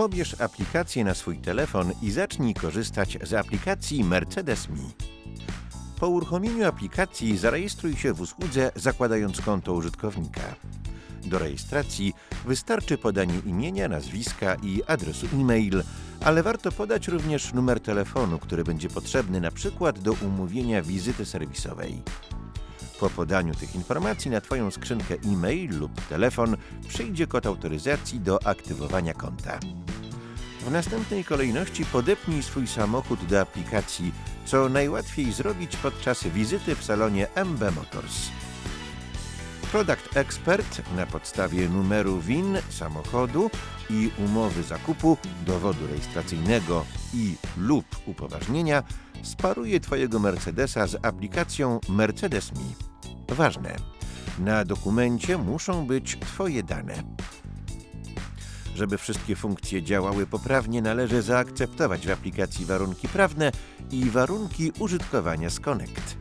Pobierz aplikację na swój telefon i zacznij korzystać z aplikacji Mercedes Me. Po uruchomieniu aplikacji zarejestruj się w usłudze zakładając konto użytkownika. Do rejestracji wystarczy podanie imienia, nazwiska i adresu e-mail, ale warto podać również numer telefonu, który będzie potrzebny na przykład do umówienia wizyty serwisowej. Po podaniu tych informacji na Twoją skrzynkę e-mail lub telefon przyjdzie kod autoryzacji do aktywowania konta. W następnej kolejności podepnij swój samochód do aplikacji, co najłatwiej zrobić podczas wizyty w salonie MB Motors. Product Expert na podstawie numeru WIN samochodu i umowy zakupu, dowodu rejestracyjnego i lub upoważnienia sparuje Twojego Mercedesa z aplikacją Mercedes Me. Ważne, na dokumencie muszą być Twoje dane. Żeby wszystkie funkcje działały poprawnie, należy zaakceptować w aplikacji warunki prawne i warunki użytkowania z Connect.